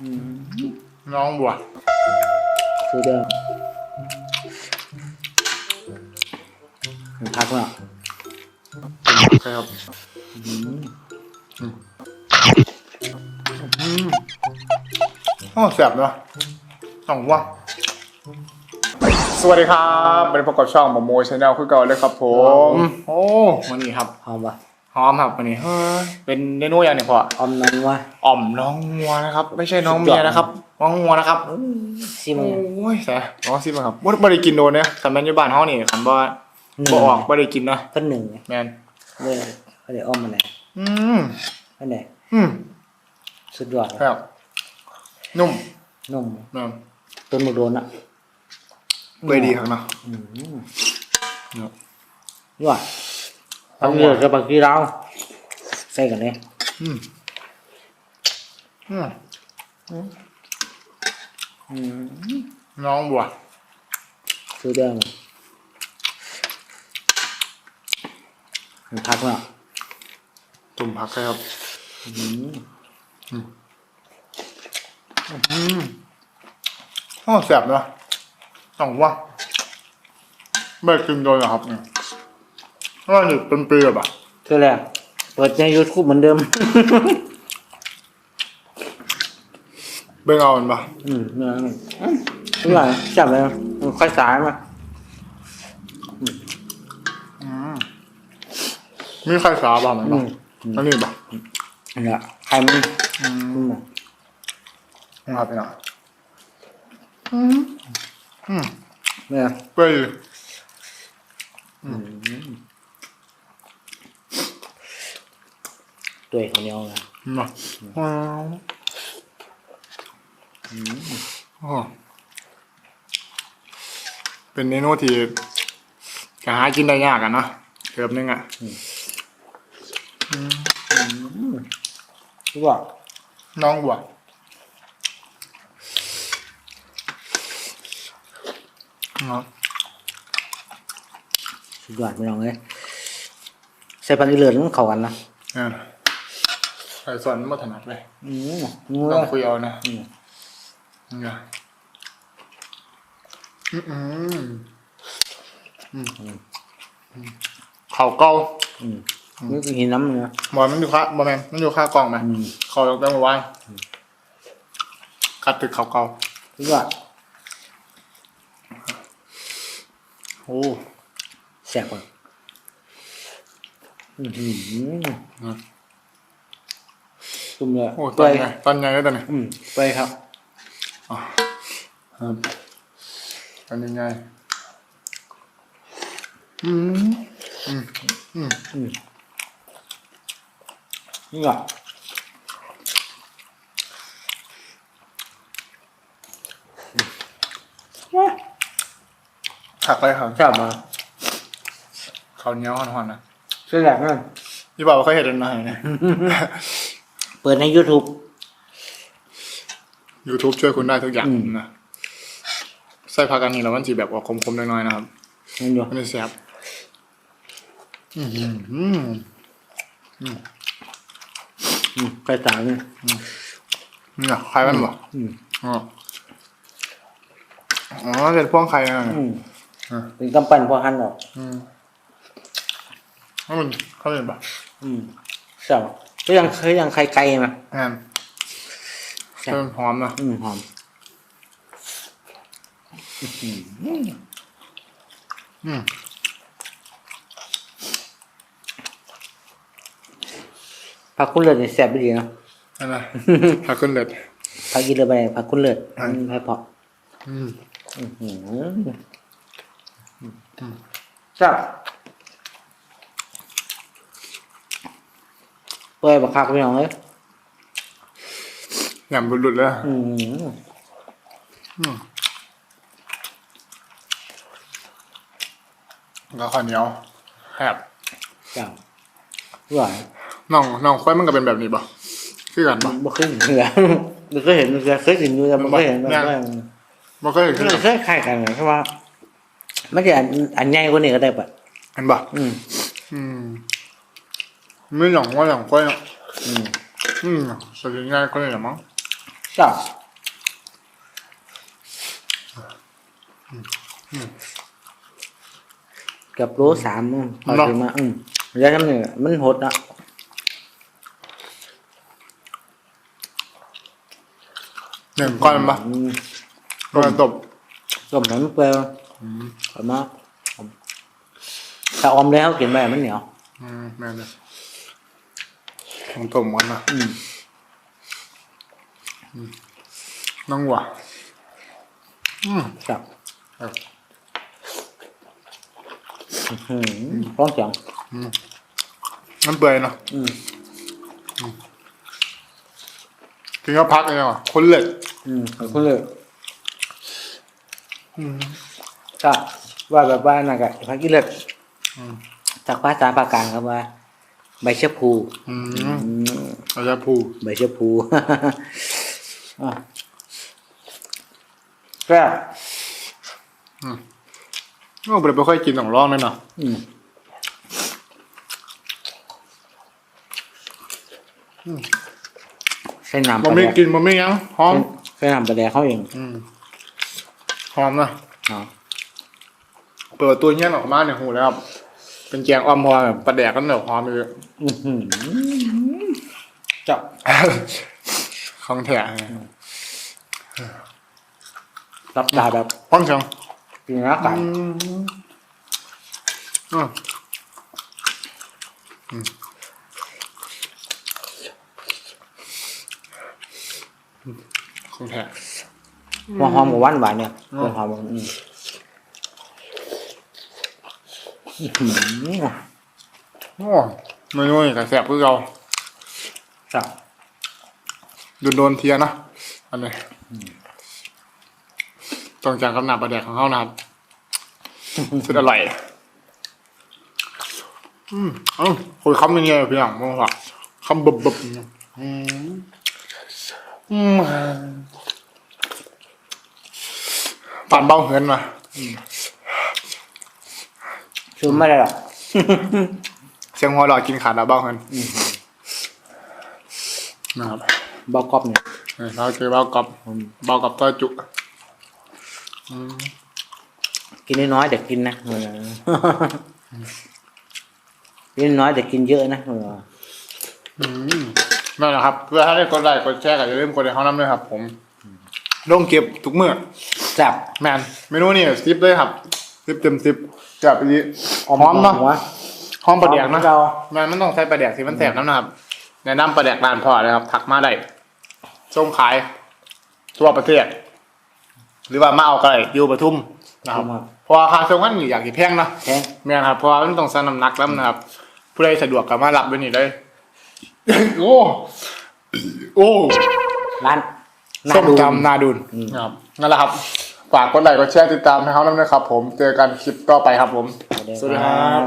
อืมน้องบัวซื้อเดิมพักแล้วครับอืมอืมโอ้แสบเนาะน้องว่าสวัสดีครับเป็นประกอบช่องหมอโมชาแนลคือเก่าเลยครับผม โอ้ วันนี้ครับหอมปะ หอมครับวันนี้เฮ้ยเป็นเมนูอย่างเนี่ยพอออมนังวะอ่อมน้องงัวนะครับ ไม่ใช่น้องเมียนะครับน้องงัวนะครับซิมโอเลย้ยแสบน้องซิมครับบ่บ่ได้กินโดนเนี่ยคันแม่นอยู่บ้านเฮานี่คันบ่บ่ออกบ่ได้กินเนาะก็หนึ่งไงแม่นเมื่อเขาเดี๋ยวอ้อมมาไหนอืมอันไหนอืมสุดยอดเลยครับนุ่มนุ่มแม่นต้นมะโดนอะเปื่อยดีครับเนาะอืมครับยอด เอาเยอะกับบางทีเราใส่กันเลยอืมอืมอืมน้องบัวซื้อเดิมพักแล้วตุ่มผักครับอืมอืมโอ้แสบเนาะต้องว่าไม่กินโดนเหรอครับเนี่ย ว่านี่เป็นปีแบบอะคืออะไรเปิดในยูทูบเหมือนเดิม เบิ่งเอามันปะอืมเนี่ยอืมทุกอย่างจับเลยมันค่อยสายมาอืมมีใครสาบ้างไหมอืปะมอันนี้ปะเนี่ยไข่มันอือืมมเอาไปหน่อยอืมอืมเนี่ยเปื่อย ดีตัวเขาเหนียวนะมาว้าวอ๋อเป็นเมนูที่จะหากินได้ยากอะเนาะเกือบนึงอะทุกอย่างน้องบัวเนาะสุดยอดไม่ลองเลยใส่ปลาอีเลือดมันเข้ากันนะเนี่ ยใส่ส่วนไม่ถนัดเลยอืมงูเลต้องยคุยเอานะอืมเนี่ยอืมอืมอืมอืมเขาเกาอืมนี่คือหินน้ำเนื้อบอลมันอยู่ค่าบอลแมนมันอยู่ค่ากล่องไหมอืมเขาต้องมาไหว้กัดตึกเขาเกาทุกอย่างโอ้แซ่บอะอืม จุ่มเลยโหตไปอนไงตอนไงแล้วตอนไหนอืมไปครับครับตอนยังไงอืมอืมอืมอืมนี่อะผักอะไรครับแซ่บมาเขาวเหนี้ยวหอนๆนะเสื้อแหลกนั่นพี่บอกว่าเขาเห็นอะไรนะเนี่ยเปิดใน YouTube YouTube ช่วยคุณได้ทุกอย่างอืมนะใส่ผักกันนี่แล้วมันจีแบบออกคมๆน้อยๆนะครับนั่นอยู่มันจะแซ่บอืมอืมอืมไก่ตายเนี่ยนี่อะใครมันบอกอืมอ๋ออ๋อเป็นพวงไข่อะอืมอ่าเป็นกำปั้นพอหันออกอืมเขาเป็นเขาเป็นแบบอืมแซ่บ ก็ยังเคยยังไข่ไก่มางานแซ่บเขาเป็นหอมนะอืมหอมอืมผักคุณเลิศนี่แซ่บไปดีเนาะนั่นแหละผักขึ้นเล็ดผักกินเลยไปผักคุณเลิศอืมอืมให้เพาะอืมอือหือแซ่บ ปื่อยบักคักพี่น้องเอ้ยยำหลุดๆเลยอืมอืมแล้วก็ข้าวเหนียวแคบแซ่บหวานน้องน้องควายมันก็เป็นแบบนี้ป่ะคือกันป่ะบ่เคยเห็นเหลือบ่เคยเห็นเหลือเคยเห็นอยู่แต่บ่เคยเห็นเนี่ยบ่เคยเห็นมันก็เห็นเคขึ้นยเคยคล้ายกันเลยเพราะว่าไม่ใช่อันอันใหญ่กว่านี้ก็ได้ปะเห็นป่ะอืมอืม ไม่หลงว่าหลงควายเนาะอืมอืมสวยง่ายก็เลยหรอมั้งจ้ะเกับโลสามอืมพอถึงมาอืมแล้วทำเนี่ยมันหดอะหนึ่งก้อนมันปะอืมก้อนตบต้มให้มันเปรี้ยวขอบมากถ้าออมแล้วกินไปมันเหนียว อืมแม่นเลย ของต้มกันนะอืมน้องหวะอืมครับครับอืมร้องเสียงมันเปื่อยเนาะอืมกินก็พักเลยว่ะคนเล็ดอืมขอบคุณเลยก็ว่าแบบว่าน่ะก็พักกินเลือดจากภาษาปากกลางครับว่า ใบชะพูอืมอืมเราจะพูใบชะพู อะก็โอ้เดี๋ยวไม่ค่อยกินสองรอบเลยเนาะอืมใส่น้ำปมันลาไม่แดกกินมันไม่ยังหอมใส่น้ำปลาแดกเขาเองอืมหอมนะเนาะเปิดตัวเงี้ยออกมาเนี่ยหูแล้วครับ เป็นแกงอ้อมพอแบบปลาแดกก็เหนียวหอมเลยอื้อหือเจ้าของแท้รับตาแบบป้องเชียงกินแล้วกันอืมอืมของแท้หัวหอมกับหวานหวานเนี่ยหัวหอมอืมอื้อหือ โอ้เมนูนี่แต่แซ่บคือเราครับโดนโดนๆเทียนะอันนี้ต้องจากกำหนับปลาแดกของเขานะครับสุดอร่อย อืมเอ้าคุยคำยังไงพี่น้องมึงว่าคำบบบบอืมอืมปั่นเบ้าเหินมา คือไม่ได้หรอกเสียงหัวเราะกินขาดแล้วเบ้าเหินนะครับบอกกอบเนี่ยนี่เราเจอเบ้ากรอบเบ้ากรอบต้อยจุกินน้อยๆแต่กินนะเออกินน้อยแต่กินเยอะนะเอออืมนั่นแหละครับเพื่อให้ได้กดไลค์กดแชร์ก็อย่าลืมกดในห้องน้ำด้วยครับ ผมลงเก็บทุกเมื่อแซ่บแมนเมนูนี่ซิปเลยครับซิปเต็มซิป จับไปดิหอมเนาะหัวหอมปลาแดกนะเราแมนมันต้องใช้ปลาแดกที่มันแสบน้ำนะครับแนะนำปลาแดกร้านพ่อเลยครับถักมาได้ส่งขาย ทั่วประเทศ หรือว่ามาเอาไกลอยู่ปทุมนะครับเพราะว่าค่าส่งกันอยู่อยากกี่แพงเนาะแพงแม่นครับเพราะว่ามันต้องสั่งน้ำหนักแล้วนะครับผู้ใดสะดวกก็มารับไว้นี่เลยโอ้โอ้ร้านน่าส้มดูตำนาดุนครับนั่นแหละครับ ฝากกดไลค์กดแชร์ติดตามให้เขาด้วยนะครับผมเจอกันคลิปต่อไปครับผม สวัสดีครับ